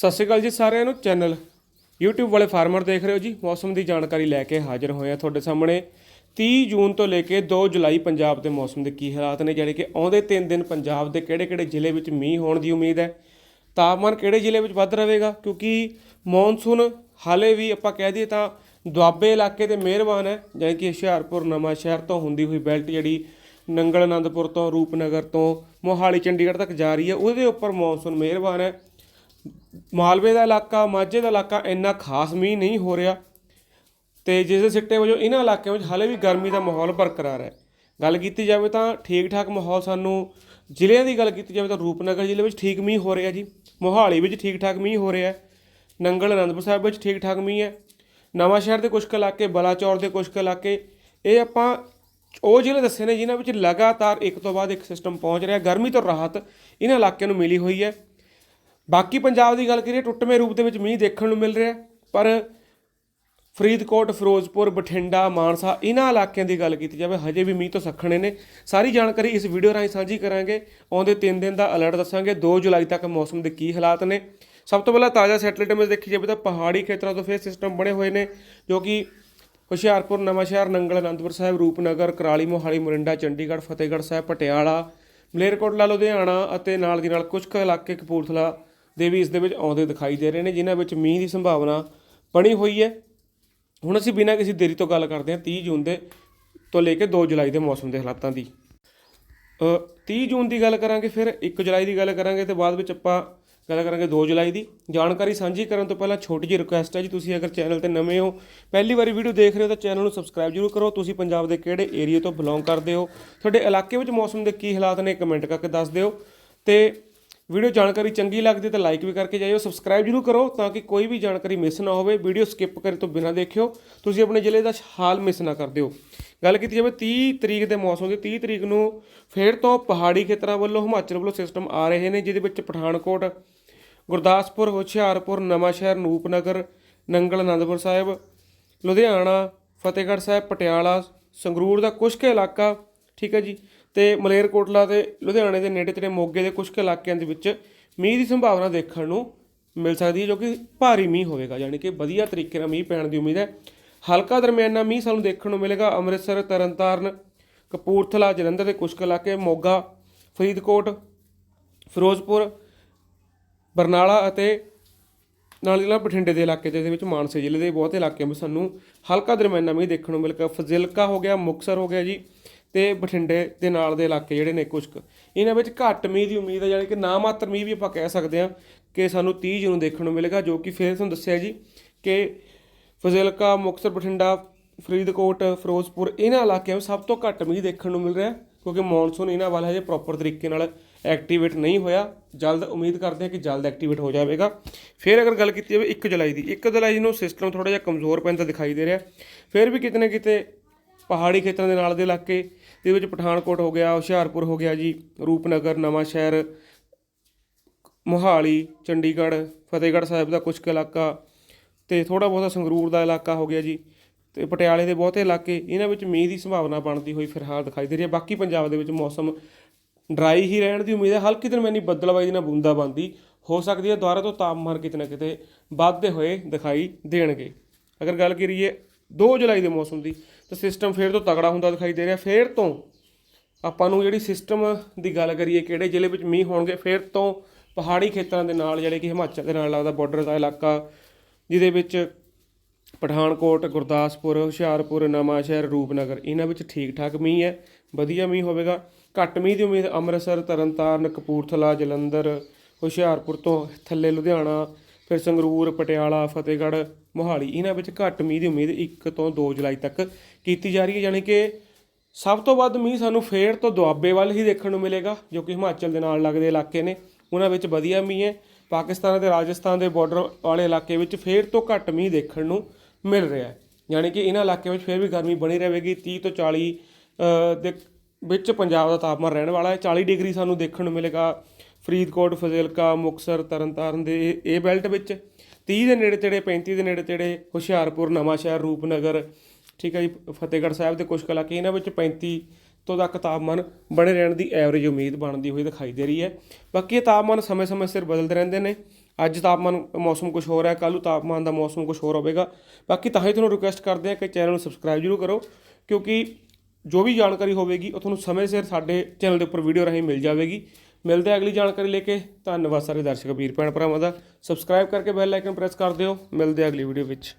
ਸਤਿ ਸ਼੍ਰੀ ਅਕਾਲ ਜੀ ਸਾਰਿਆਂ ਨੂੰ ਚੈਨਲ YouTube ਵਾਲੇ ਫਾਰਮਰ ਦੇਖ ਰਹੇ ਹੋ ਜੀ। ਮੌਸਮ ਦੀ ਜਾਣਕਾਰੀ ਲੈ ਕੇ ਹਾਜ਼ਰ ਹੋਏ ਆ ਤੁਹਾਡੇ ਸਾਹਮਣੇ। 30 ਜੂਨ ਤੋਂ ਲੈ ਕੇ 2 ਜੁਲਾਈ ਪੰਜਾਬ ਦੇ ਮੌਸਮ ਦੇ ਕੀ ਹਾਲਾਤ ਨੇ ਜਿਹੜੇ ਕਿ ਆਉਂਦੇ 3 ਦਿਨ ਪੰਜਾਬ ਦੇ ਕਿਹੜੇ-ਕਿਹੜੇ ਜ਼ਿਲ੍ਹੇ ਵਿੱਚ ਮੀਂਹ ਹੋਣ ਦੀ ਉਮੀਦ ਹੈ, ਤਾਪਮਾਨ ਕਿਹੜੇ ਜ਼ਿਲ੍ਹੇ ਵਿੱਚ ਵੱਧ ਰਹੇਗਾ, ਕਿਉਂਕਿ ਮੌਨਸੂਨ ਹਾਲੇ ਵੀ ਆਪਾਂ ਕਹਿ ਦਈਏ ਤਾਂ ਦੁਆਬੇ ਇਲਾਕੇ ਦੇ ਮਿਹਰਬਾਨ ਹੈ ਜਿਵੇਂ ਕਿ ਹੁਸ਼ਿਆਰਪੁਰ ਨਵਾਂ ਸ਼ਹਿਰ ਤੋਂ ਹੁੰਦੀ ਹੋਈ ਬੈਲਟ ਜਿਹੜੀ ਨੰਗਲ ਆਨੰਦਪੁਰ ਤੋਂ, ਰੂਪਨਗਰ ਤੋਂ, ਮੋਹਾਲੀ ਚੰਡੀਗੜ੍ਹ ਤੱਕ ਜਾ ਰਹੀ ਹੈ, ਉਹਦੇ ਉੱਪਰ ਮੌਨਸੂਨ ਮਿਹਰਬਾਨ ਹੈ। ਮਾਲਵੇ ਦਾ ਇਲਾਕਾ, ਮਾਝੇ ਦਾ ਇਲਾਕਾ ਇੰਨਾ ਖਾਸ ਮੀਂਹ ਨਹੀਂ ਹੋ ਰਿਹਾ ਤੇ ਜਿਸ ਦੇ ਸਿੱਟੇ ਵਜੋਂ ਇਹਨਾਂ ਇਲਾਕਿਆਂ ਵਿੱਚ ਹਾਲੇ ਵੀ ਗਰਮੀ ਦਾ ਮਾਹੌਲ ਬਰਕਰਾਰ ਹੈ। ਗੱਲ ਕੀਤੀ ਜਾਵੇ ਤਾਂ ਠੀਕ ਠਾਕ ਮਾਹੌਲ ਸਾਨੂੰ ਜ਼ਿਲ੍ਹਿਆਂ ਦੀ ਗੱਲ ਕੀਤੀ ਜਾਵੇ ਤਾਂ ਰੂਪਨਗਰ ਜ਼ਿਲ੍ਹੇ ਵਿੱਚ ਠੀਕ ਮੀਂਹ ਹੋ ਰਿਹਾ ਜੀ। ਮੋਹਾਲੀ ਵਿੱਚ ਠੀਕ ਠਾਕ ਮੀਂਹ ਹੋ ਰਿਹਾ ਨੰਗਲ ਅਨੰਦਪੁਰ ਸਾਹਿਬ ਵਿੱਚ ਠੀਕ ਠਾਕ ਮੀਂਹ ਹੈ। ਨਵਾਂ ਸ਼ਹਿਰ ਦੇ ਕੁਝ ਕੁ ਇਲਾਕੇ, ਬਲਾਚੌਰ ਦੇ ਕੁਝ ਕੁ ਇਲਾਕੇ, ਇਹ ਆਪਾਂ ਉਹ ਜ਼ਿਲ੍ਹੇ ਦੱਸੇ ਨੇ ਜਿਨ੍ਹਾਂ ਵਿੱਚ ਲਗਾਤਾਰ ਇੱਕ ਤੋਂ ਬਾਅਦ ਇੱਕ ਸਿਸਟਮ ਪਹੁੰਚ ਰਿਹਾ। ਗਰਮੀ ਤੋਂ ਰਾਹਤ ਇਹਨਾਂ ਇਲਾਕਿਆਂ ਨੂੰ ਮਿਲੀ ਹੋਈ ਹੈ। ਬਾਕੀ ਪੰਜਾਬ ਦੀ ਗੱਲ ਕਰੀਏ, ਟੁੱਟਵੇਂ ਰੂਪ ਦੇ ਵਿੱਚ ਮੀਂਹ ਦੇਖਣ ਨੂੰ ਮਿਲ ਰਿਹਾ ਪਰ ਫਰੀਦਕੋਟ, ਫਿਰੋਜ਼ਪੁਰ, ਬਠਿੰਡਾ, ਮਾਨਸਾ ਇਹਨਾਂ ਇਲਾਕਿਆਂ ਦੀ ਗੱਲ ਕੀਤੀ ਜਾਵੇ, ਹਜੇ ਵੀ ਮੀਂਹ ਤੋਂ ਸੱਖਣੇ ਨੇ। ਸਾਰੀ ਜਾਣਕਾਰੀ ਇਸ ਵੀਡੀਓ ਰਾਹੀਂ ਸਾਂਝੀ ਕਰਾਂਗੇ। ਆਉਂਦੇ 3 ਦਿਨ ਦਾ ਅਲਰਟ ਦੱਸਾਂਗੇ 2 ਜੁਲਾਈ ਤੱਕ ਮੌਸਮ ਦੇ ਕੀ ਹਾਲਾਤ ਨੇ। ਸਭ ਤੋਂ ਪਹਿਲਾਂ ਤਾਜ਼ਾ ਸੈਟਲਾਈਟ ਇਮੇਜ ਦੇਖੀ ਜਾਵੇ ਤਾਂ ਪਹਾੜੀ ਖੇਤਰਾਂ ਤੋਂ ਫੇਰ ਸਿਸਟਮ ਬਣੇ ਹੋਏ ਨੇ, ਜੋ ਕਿ ਹੁਸ਼ਿਆਰਪੁਰ, ਨਵਾਂਸ਼ਹਿਰ, ਨੰਗਲ, ਅਨੰਦਪੁਰ ਸਾਹਿਬ, ਰੂਪਨਗਰ, ਕਰਾਲੀ, ਮੋਹਾਲੀ, ਮੋਰਿੰਡਾ, ਚੰਡੀਗੜ੍ਹ, ਫਤਿਹਗੜ੍ਹ ਸਾਹਿਬ, ਪਟਿਆਲਾ, ਮਲੇਰਕੋਟਲਾ, ਲੁਧਿਆਣਾ ਅਤੇ ਨਾਲ ਦੀ ਨਾਲ ਕੁਝ ਕੁ ਇਲਾਕੇ ਕਪੂਰਥਲਾ ਦੇ ਵੀ ਇਸ ਦੇ ਵਿੱਚ ਆਉਂਦੇ ਦਿਖਾਈ ਦੇ ਰਹੇ ਨੇ ਜਿਨ੍ਹਾਂ ਵਿੱਚ ਮੀਂਹ ਦੀ ਸੰਭਾਵਨਾ ਬਣੀ ਹੋਈ ਹੈ। ਹੁਣ ਅਸੀਂ ਬਿਨਾਂ ਕਿਸੇ ਦੇਰੀ ਤੋਂ ਗੱਲ ਕਰਦੇ ਹਾਂ 30 ਜੂਨ ਦੇ ਤੋਂ ਲੈ ਕੇ 2 ਜੁਲਾਈ ਦੇ ਮੌਸਮ ਦੇ ਹਾਲਾਤਾਂ ਦੀ। ਅ, 30 ਜੂਨ ਦੀ ਗੱਲ ਕਰਾਂਗੇ ਫਿਰ 1 ਜੁਲਾਈ ਦੀ ਗੱਲ ਕਰਾਂਗੇ ਤੇ ਬਾਅਦ ਵਿੱਚ ਆਪਾਂ ਗੱਲ ਕਰਾਂਗੇ 2 ਜੁਲਾਈ ਦੀ। ਜਾਣਕਾਰੀ ਸਾਂਝੀ ਕਰਨ ਤੋਂ ਪਹਿਲਾਂ ਛੋਟੀ ਜਿਹੀ ਰਿਕੁਐਸਟ ਹੈ ਜੀ ਤੁਸੀਂ ਅਗਰ ਚੈਨਲ ਤੇ ਨਵੇਂ ਹੋ ਪਹਿਲੀ ਵਾਰੀ ਵੀਡੀਓ ਦੇਖ ਰਹੇ ਹੋ ਤਾਂ ਚੈਨਲ ਨੂੰ ਸਬਸਕ੍ਰਾਈਬ ਜ਼ਰੂਰ ਕਰੋ। ਤੁਸੀਂ ਪੰਜਾਬ ਦੇ ਕਿਹੜੇ ਏਰੀਆ ਤੋਂ ਬਿਲੋਂਗ ਕਰਦੇ ਹੋ ਤੁਹਾਡੇ ਇਲਾਕੇ ਵਿੱਚ ਮੌਸਮ ਦੇ ਕੀ ਹਾਲਾਤ ਨੇ ਕਮੈਂਟ ਕਰਕੇ ਦੱਸ ਦਿਓ। ਤੇ ਵੀਡੀਓ ਜਾਣਕਾਰੀ ਚੰਗੀ ਲੱਗਦੀ ਤਾਂ ਲਾਈਕ ਵੀ ਕਰਕੇ ਜਾਇਓ ਸਬਸਕ੍ਰਾਈਬ ਜ਼ਰੂਰ ਕਰੋ ਤਾਂ ਕਿ ਕੋਈ ਵੀ ਜਾਣਕਾਰੀ ਮਿਸ ਨਾ ਹੋਵੇ। ਵੀਡੀਓ ਸਕਿਪ ਕਰੇ ਤੋਂ ਬਿਨਾਂ ਦੇਖਿਓ। ਤੁਸੀਂ ਆਪਣੇ ਜ਼ਿਲ੍ਹੇ ਦਾ ਹਾਲ ਮਿਸ ਨਾ ਕਰ ਦਿਓ। ਗੱਲ ਕੀਤੀ ਜਾਵੇ 30 ਤਰੀਕ ਦੇ ਮੌਸਮ ਦੀ 30 ਤਰੀਕ ਨੂੰ ਫੇਰ ਤੋਂ ਪਹਾੜੀ ਖੇਤਰਾਂ ਵੱਲੋਂ ਹਿਮਾਚਲ ਵੱਲੋਂ ਸਿਸਟਮ ਆ ਰਹੇ ਨੇ, ਜਿਹਦੇ ਵਿੱਚ ਪਠਾਨਕੋਟ, ਗੁਰਦਾਸਪੁਰ, ਹੁਸ਼ਿਆਰਪੁਰ, ਨਵਾਂਸ਼ਹਿਰ, ਨੂਪਨਗਰ, ਨੰਗਲ, ਆਨੰਦਪੁਰ ਸਾਹਿਬ, ਲੁਧਿਆਣਾ, ਫਤਿਹਗੜ੍ਹ ਸਾਹਿਬ, ਪਟਿਆਲਾ, ਸੰਗਰੂਰ ਦਾ ਕੁਝ ਕੁ ਇਲਾਕਾ, ਠੀਕ ਹੈ ਜੀ। ਤੇ ਮਲੇਰਕੋਟਲਾ ਤੇ ਲੁਧਿਆਣੇ ਦੇ ਨੇੜੇ ਤੇੜੇ ਮੋਗੇ ਦੇ ਕੁਝ ਕੁ ਇਲਾਕਿਆਂ ਦੇ ਵਿੱਚ ਮੀਂਹ ਦੀ ਸੰਭਾਵਨਾ ਦੇਖਣ ਨੂੰ ਮਿਲ ਸਕਦੀ ਹੈ, ਜੋ ਕਿ ਭਾਰੀ ਮੀਂਹ ਹੋਵੇਗਾ, ਯਾਨੀ ਕਿ ਵਧੀਆ ਤਰੀਕੇ ਨਾਲ ਮੀਂਹ ਪੈਣ ਦੀ ਉਮੀਦ ਹੈ। ਹਲਕਾ ਦਰਮਿਆਨਾ ਮੀਂਹ ਸਾਨੂੰ ਦੇਖਣ ਨੂੰ ਮਿਲੇਗਾ। ਅੰਮ੍ਰਿਤਸਰ, ਤਰਨਤਾਰਨ, ਕਪੂਰਥਲਾ, ਜਲੰਧਰ ਦੇ ਕੁਝ ਕੁ ਇਲਾਕੇ, ਮੋਗਾ, ਫਰੀਦਕੋਟ, ਫਿਰੋਜ਼ਪੁਰ, ਬਰਨਾਲਾ ਅਤੇ ਨਾਲ ਦੀ ਨਾਲ ਬਠਿੰਡੇ ਦੇ ਇਲਾਕੇ ਦੇ ਵਿੱਚ ਮਾਨਸੇ ਜ਼ਿਲ੍ਹੇ ਦੇ ਬਹੁਤੇ ਇਲਾਕਿਆਂ ਵਿੱਚ ਸਾਨੂੰ ਹਲਕਾ ਦਰਮਿਆਨਾ ਮੀਂਹ ਦੇਖਣ ਨੂੰ ਮਿਲੇਗਾ ਫਜ਼ਿਲਕਾ ਹੋ ਗਿਆ ਮੁਕਸਰ ਹੋ ਗਿਆ ਜੀ। ਤੇ ਬਠਿੰਡੇ ਦੇ ਨਾਲ ਦੇ ਇਲਾਕੇ ਜਿਹੜੇ ਨੇ ਕੁਝ ਕੁ। ਇਹਨਾਂ ਵਿੱਚ ਘੱਟ ਮੀਂਹ ਦੀ ਉਮੀਦ ਹੈ, ਯਾਨੀ ਕਿ ਨਾ ਮਾਤਰ ਮੀਂਹ ਵੀ ਆਪਾਂ ਕਹਿ ਸਕਦੇ ਹਾਂ ਕਿ ਸਾਨੂੰ 30 ਜੂਨ ਦੇਖਣ ਨੂੰ ਮਿਲੇਗਾ, ਜੋ ਕਿ ਫਿਰ ਤੁਹਾਨੂੰ ਦੱਸਿਆ ਜੀ ਕਿ ਫਜ਼ਿਲਕਾ, ਮੁਕਤਸਰ, ਬਠਿੰਡਾ, ਫਰੀਦਕੋਟ, ਫਿਰੋਜ਼ਪੁਰ ਇਹਨਾਂ ਇਲਾਕਿਆਂ ਵਿੱਚ ਸਭ ਤੋਂ ਘੱਟ ਮੀਂਹ ਦੇਖਣ ਨੂੰ ਮਿਲ ਰਿਹਾ ਕਿਉਂਕਿ ਮੌਨਸੂਨ ਇਹਨਾਂ ਵੱਲ ਹਜੇ ਪ੍ਰੋਪਰ ਤਰੀਕੇ ਨਾਲ ਐਕਟੀਵੇਟ ਨਹੀਂ ਹੋਇਆ। ਜਲਦ ਉਮੀਦ ਕਰਦੇ ਹਾਂ ਕਿ ਜਲਦ ਐਕਟੀਵੇਟ ਹੋ ਜਾਵੇਗਾ। ਫਿਰ ਅਗਰ ਗੱਲ ਕੀਤੀ ਜਾਵੇ 1 ਜੁਲਾਈ ਦੀ 1 ਜੁਲਾਈ ਨੂੰ ਸਿਸਟਮ ਥੋੜਾ ਜਿਹਾ ਕਮਜ਼ੋਰ ਪੈਂਦਾ ਦਿਖਾਈ ਦੇ ਰਿਹਾ ਫਿਰ ਵੀ ਕਿਤੇ ਨਾ ਕਿਤੇ ਪਹਾੜੀ ਖੇਤਰਾਂ ਦੇ ਨਾਲ ਦੇ ਇਲਾਕੇ ਦੇ ਵਿੱਚ ਪਠਾਨਕੋਟ ਹੋ ਗਿਆ, ਹੁਸ਼ਿਆਰਪੁਰ ਹੋ ਗਿਆ ਜੀ, ਰੂਪਨਗਰ, ਨਵਾਂ ਸ਼ਹਿਰ, ਮੋਹਾਲੀ, ਚੰਡੀਗੜ੍ਹ, ਫਤਿਹਗੜ੍ਹ ਸਾਹਿਬ ਦਾ ਕੁਝ ਕੁ ਇਲਾਕਾ ਤੇ ਥੋੜਾ ਬਹੁਤਾ ਸੰਗਰੂਰ ਦਾ ਇਲਾਕਾ ਹੋ ਗਿਆ ਜੀ ਤੇ ਪਟਿਆਲੇ ਦੇ ਬਹੁਤੇ ਇਲਾਕੇ, ਇਹਨਾਂ ਵਿੱਚ ਮੀਂਹ ਦੀ ਸੰਭਾਵਨਾ ਬਣਦੀ ਹੋਈ ਫਿਲਹਾਲ ਦਿਖਾਈ ਦੇ ਰਹੀ ਹੈ। ਬਾਕੀ ਪੰਜਾਬ ਦੇ ਵਿੱਚ ਮੌਸਮ ਡਰਾਈ ਹੀ ਰਹਿਣ ਦੀ ਉਮੀਦ ਹੈ। ਹਲਕੀ ਦਰਮਿਆਨੀ ਬੱਦਲਬਾਈ ਦੇ ਨਾਲ ਬੂੰਦਾਬਾਂਦੀ ਹੋ ਸਕਦੀ ਹੈ। ਦੁਆਰਾ ਤੋਂ ਤਾਪਮਾਨ ਕਿਤੇ ਨਾ ਕਿਤੇ ਵੱਧਦੇ ਹੋਏ ਦਿਖਾਈ ਦੇਣਗੇ। ਅਗਰ ਗੱਲ ਕਰੀਏ 2 ਜੁਲਾਈ ਦੇ ਮੌਸਮ ਦੀ, ਤਾਂ ਸਿਸਟਮ ਫੇਰ ਤੋਂ ਤਗੜਾ ਹੁੰਦਾ ਦਿਖਾਈ ਦੇ ਰਿਹਾ। ਫੇਰ ਤੋਂ ਆਪਾਂ ਨੂੰ ਜਿਹੜੀ ਸਿਸਟਮ ਦੀ ਗੱਲ ਕਰੀਏ, ਕਿਹੜੇ ਜ਼ਿਲ੍ਹੇ ਵਿੱਚ ਮੀਂਹ ਹੋਣਗੇ, ਫਿਰ ਤੋਂ ਪਹਾੜੀ ਖੇਤਰਾਂ ਦੇ ਨਾਲ ਜਿਹੜੇ ਕਿ ਹਿਮਾਚਲ ਦੇ ਨਾਲ ਲੱਗਦਾ ਬਾਰਡਰ ਦਾ ਇਲਾਕਾ, ਜਿਹਦੇ ਵਿੱਚ ਪਠਾਨਕੋਟ, ਗੁਰਦਾਸਪੁਰ, ਹੁਸ਼ਿਆਰਪੁਰ, ਨਵਾਂਸ਼ਹਿਰ, ਰੂਪਨਗਰ, ਇਹਨਾਂ ਵਿੱਚ ਠੀਕ ਠਾਕ ਮੀਂਹ ਹੈ, ਵਧੀਆ ਮੀਂਹ ਹੋਵੇਗਾ। ਘੱਟ ਮੀਂਹ ਦੀ ਉਮੀਦ ਅੰਮ੍ਰਿਤਸਰ, ਤਰਨਤਾਰਨ, ਕਪੂਰਥਲਾ, ਜਲੰਧਰ, ਹੁਸ਼ਿਆਰਪੁਰ ਤੋਂ ਥੱਲੇ ਲੁਧਿਆਣਾ ਫਿਰ ਸੰਗਰੂਰ, ਪਟਿਆਲਾ, ਫਤਿਹਗੜ੍ਹ, ਮੋਹਾਲੀ, ਇਹਨਾਂ ਵਿੱਚ ਘੱਟ ਮੀਂਹ ਦੀ ਉਮੀਦ 1 ਤੋਂ 2 ਜੁਲਾਈ ਤੱਕ ਕੀਤੀ ਜਾ ਰਹੀ ਹੈ, ਯਾਨੀ ਕਿ ਸਭ ਤੋਂ ਵੱਧ ਮੀਂਹ ਸਾਨੂੰ ਫੇਰ ਤੋਂ ਦੁਆਬੇ ਵੱਲ ਹੀ ਦੇਖਣ ਨੂੰ ਮਿਲੇਗਾ, ਜੋ ਕਿ ਹਿਮਾਚਲ ਦੇ ਨਾਲ ਲੱਗਦੇ ਇਲਾਕੇ ਨੇ। ਉਹਨਾਂ ਵਿੱਚ ਵਧੀਆ ਮੀਂਹ ਹੈ। ਪਾਕਿਸਤਾਨ ਅਤੇ ਰਾਜਸਥਾਨ ਦੇ ਬਾਰਡਰ ਵਾਲੇ ਇਲਾਕੇ ਵਿੱਚ ਫੇਰ ਤੋਂ ਘੱਟ ਮੀਂਹ ਦੇਖਣ ਨੂੰ ਮਿਲ ਰਿਹਾ ਹੈ। ਯਾਨੀ ਕਿ ਇਹਨਾਂ ਇਲਾਕਿਆਂ ਵਿੱਚ ਫੇਰ ਵੀ ਗਰਮੀ ਬਣੀ ਰਹੇਗੀ। 30 ਤੋਂ 40 ਦੇ ਵਿੱਚ ਪੰਜਾਬ ਦਾ ਤਾਪਮਾਨ ਰਹਿਣ ਵਾਲਾ ਹੈ। 40 ਡਿਗਰੀ ਸਾਨੂੰ ਦੇਖਣ ਨੂੰ ਮਿਲੇਗਾ। ਫਰੀਦਕੋਟ, ਫਜ਼ਿਲਕਾ ਮੁਕਸਰ ਤਰਨਤਾਰਨ ਦੇ ਇਹ- ਇਹ ਬੈਲਟ ਵਿੱਚ 30 ਦੇ ਨੇੜੇ ਤੇੜੇ 35 ਦੇ ਨੇੜੇ ਤੇੜੇ ਹੁਸ਼ਿਆਰਪੁਰ, ਨਵਾਂਸ਼ਹਿਰ, ਰੂਪਨਗਰ, ਠੀਕ ਹੈ ਜੀ, ਫਤਿਹਗੜ੍ਹ ਸਾਹਿਬ ਦੇ ਕੁਝ ਕਲਾ ਇਲਾਕੇ ਇਹਨਾਂ ਵਿੱਚ 35 ਤੋਂ ਤੱਕ ਤਾਪਮਾਨ ਬਣੇ ਰਹਿਣ ਦੀ ਐਵਰੇਜ ਉਮੀਦ ਬਣਦੀ ਹੋਈ ਦਿਖਾਈ ਦੇ ਰਹੀ ਹੈ। ਬਾਕੀ ਇਹ ਤਾਪਮਾਨ ਸਮੇਂ-ਸਮੇਂ ਸਿਰ ਬਦਲਦੇ ਰਹਿੰਦੇ ਨੇ। ਅੱਜ ਤਾਪਮਾਨ ਮੌਸਮ ਕੁਝ ਹੋਰ ਹੈ, ਕੱਲ੍ਹ ਨੂੰ ਤਾਪਮਾਨ ਦਾ ਮੌਸਮ ਕੁਝ ਹੋਰ ਹੋਵੇਗਾ। ਬਾਕੀ ਤਾਂ ਹੀ ਤੁਹਾਨੂੰ ਰਿਕੁਐਸਟ ਕਰਦੇ ਹਾਂ ਕਿ ਚੈਨਲ ਨੂੰ ਸਬਸਕ੍ਰਾਈਬ ਜ਼ਰੂਰ ਕਰੋ, ਕਿਉਂਕਿ ਜੋ ਵੀ ਜਾਣਕਾਰੀ ਹੋਵੇਗੀ, ਉਹ ਤੁਹਾਨੂੰ ਸਮੇਂ ਸਿਰ ਸਾਡੇ ਚੈਨਲ ਦੇ ਉੱਪਰ ਵੀਡੀਓ ਰਾਹੀਂ ਮਿਲ ਜਾਵੇਗੀ। ਮਿਲਦੇ ਅਗਲੀ ਜਾਣਕਾਰੀ ਲੈ ਕੇ। ਧੰਨਵਾਦ ਸਾਰੇ ਦਰਸ਼ਕ, ਵੀਰ ਭੈਣ ਭਰਾਵਾਂ ਦਾ। ਸਬਸਕ੍ਰਾਈਬ ਕਰਕੇ ਬੈਲ ਆਈਕਨ ਪ੍ਰੈਸ ਕਰ ਦਿਓ। ਮਿਲਦੇ ਅਗਲੀ ਵੀਡੀਓ ਵਿੱਚ।